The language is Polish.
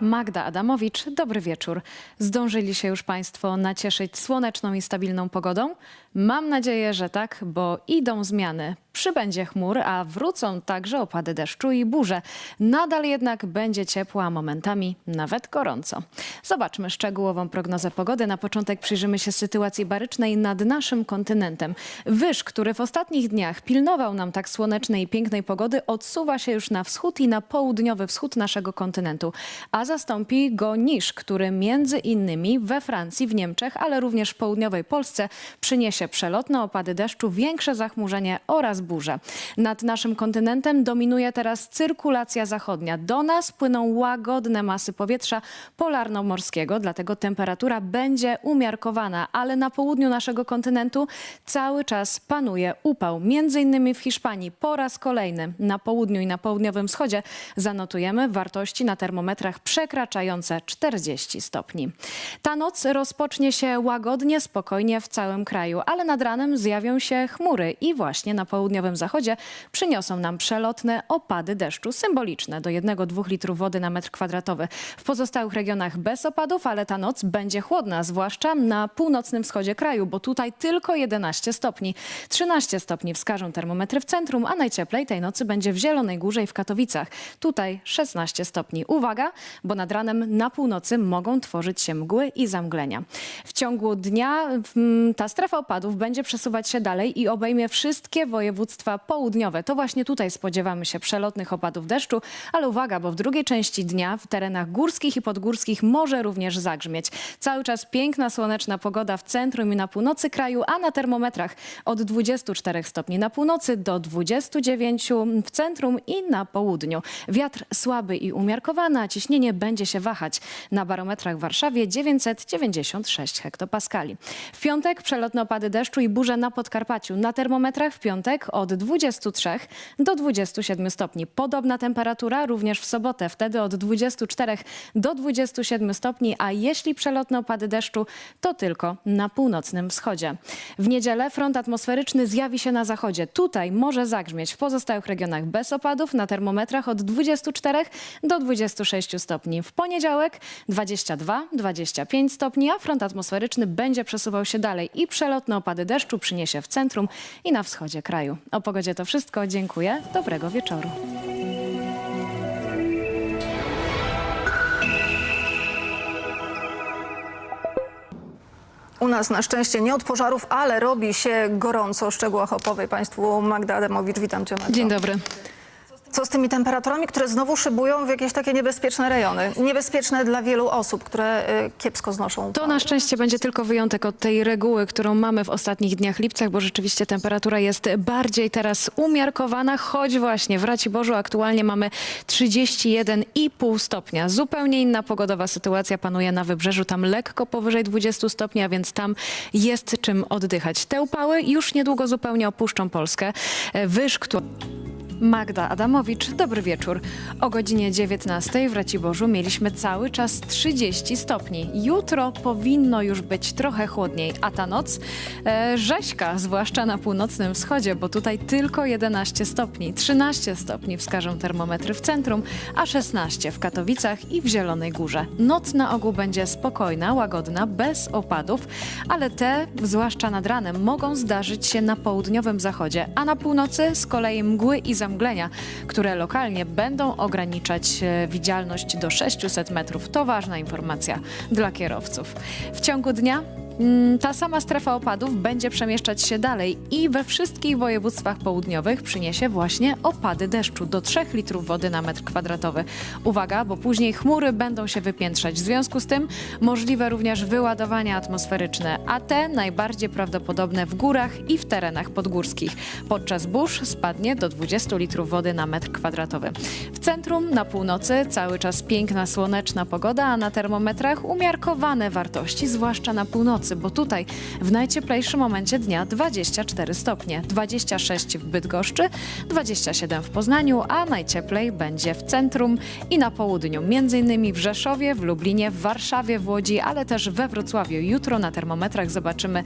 Magda Adamowicz, dobry wieczór. Zdążyli się już Państwo nacieszyć słoneczną i stabilną pogodą? Mam nadzieję, że tak, bo idą zmiany. Przybędzie chmur, a wrócą także opady deszczu i burze. Nadal jednak będzie ciepło, a momentami nawet gorąco. Zobaczmy szczegółową prognozę pogody. Na początek przyjrzymy się sytuacji barycznej nad naszym kontynentem. Wyż, który w ostatnich dniach pilnował nam tak słonecznej i pięknej pogody, odsuwa się już na wschód i na południowy wschód naszego kontynentu. A zastąpi go niż, który między innymi we Francji, w Niemczech, ale również w południowej Polsce przyniesie przelotne opady deszczu, większe zachmurzenie oraz burze. Nad naszym kontynentem dominuje teraz cyrkulacja zachodnia. Do nas płyną łagodne masy powietrza polarno-morskiego, dlatego temperatura będzie umiarkowana, ale na południu naszego kontynentu cały czas panuje upał. Między innymi w Hiszpanii po raz kolejny na południu i na południowym wschodzie zanotujemy wartości na termometrach przekraczające 40 stopni. Ta noc rozpocznie się łagodnie, spokojnie w całym kraju, ale nad ranem zjawią się chmury i właśnie na południowym zachodzie przyniosą nam przelotne opady deszczu symboliczne do 1-2 litrów wody na metr kwadratowy. W pozostałych regionach bez opadów, ale ta noc będzie chłodna, zwłaszcza na północnym wschodzie kraju, bo tutaj tylko 11 stopni. 13 stopni wskażą termometry w centrum, a najcieplej tej nocy będzie w Zielonej Górze i w Katowicach. Tutaj 16 stopni. Uwaga, bo nad ranem na północy mogą tworzyć się mgły i zamglenia. W ciągu dnia mm, ta strefa opadów będzie przesuwać się dalej i obejmie wszystkie województwa południowe. To właśnie tutaj spodziewamy się przelotnych opadów deszczu, ale uwaga, bo w drugiej części dnia w terenach górskich i podgórskich może również zagrzmieć. Cały czas piękna, słoneczna pogoda w centrum i na północy kraju, a na termometrach od 24 stopni na północy do 29 w centrum i na południu. Wiatr słaby i umiarkowany, a ciśnienie będzie się wahać. Na barometrach w Warszawie 996 hektopaskali. W piątek przelotne opady deszczu i burze na Podkarpaciu. Na termometrach w piątek od 23 do 27 stopni. Podobna temperatura również w sobotę, wtedy od 24 do 27 stopni, a jeśli przelotne opady deszczu, to tylko na północnym wschodzie. W niedzielę front atmosferyczny zjawi się na zachodzie. Tutaj może zagrzmieć w pozostałych regionach bez opadów na termometrach od 24 do 26 stopni. W poniedziałek 22-25 stopni, a front atmosferyczny będzie przesuwał się dalej i przelotne opady deszczu przyniesie w centrum i na wschodzie kraju. O pogodzie to wszystko. Dziękuję. Dobrego wieczoru. U nas na szczęście nie od pożarów, ale robi się gorąco. O szczegółach opowie Państwu Magda Adamowicz. Witam Cię. Dzień dobry. Co z tymi temperaturami, które znowu szybują w jakieś takie niebezpieczne rejony? Niebezpieczne dla wielu osób, które y, kiepsko znoszą. To na szczęście będzie tylko wyjątek od tej reguły, którą mamy w ostatnich dniach lipcach, bo rzeczywiście temperatura jest bardziej teraz umiarkowana, choć właśnie w Raciborzu aktualnie mamy 31,5 stopnia. Zupełnie inna pogodowa sytuacja panuje na wybrzeżu, tam lekko powyżej 20 stopni, a więc tam jest czym oddychać. Te upały już niedługo zupełnie opuszczą Polskę. Wyż, który... Magda Adamowicz, dobry wieczór. O godzinie 19 w Raciborzu mieliśmy cały czas 30 stopni. Jutro powinno już być trochę chłodniej, a ta noc e, rzeźka, zwłaszcza na północnym wschodzie, bo tutaj tylko 11 stopni. 13 stopni wskażą termometry w centrum, a 16 w Katowicach i w Zielonej Górze. Noc na ogół będzie spokojna, łagodna, bez opadów, ale te, zwłaszcza nad ranem, mogą zdarzyć się na południowym zachodzie, a na północy z kolei mgły i zamglenia, które lokalnie będą ograniczać e, widzialność do 600 metrów. To ważna informacja dla kierowców. W ciągu dnia ta sama strefa opadów będzie przemieszczać się dalej i we wszystkich województwach południowych przyniesie właśnie opady deszczu do 3 litrów wody na metr kwadratowy. Uwaga, bo później chmury będą się wypiętrzać. W związku z tym możliwe również wyładowania atmosferyczne, a te najbardziej prawdopodobne w górach i w terenach podgórskich. Podczas burz spadnie do 20 litrów wody na metr kwadratowy. W centrum, na północy cały czas piękna, słoneczna pogoda, a na termometrach umiarkowane wartości, zwłaszcza na północy, bo tutaj w najcieplejszym momencie dnia 24 stopnie, 26 w Bydgoszczy, 27 w Poznaniu, a najcieplej będzie w centrum i na południu, innymi w Rzeszowie, w Lublinie, w Warszawie, w Łodzi, ale też we Wrocławiu. Jutro na termometrach zobaczymy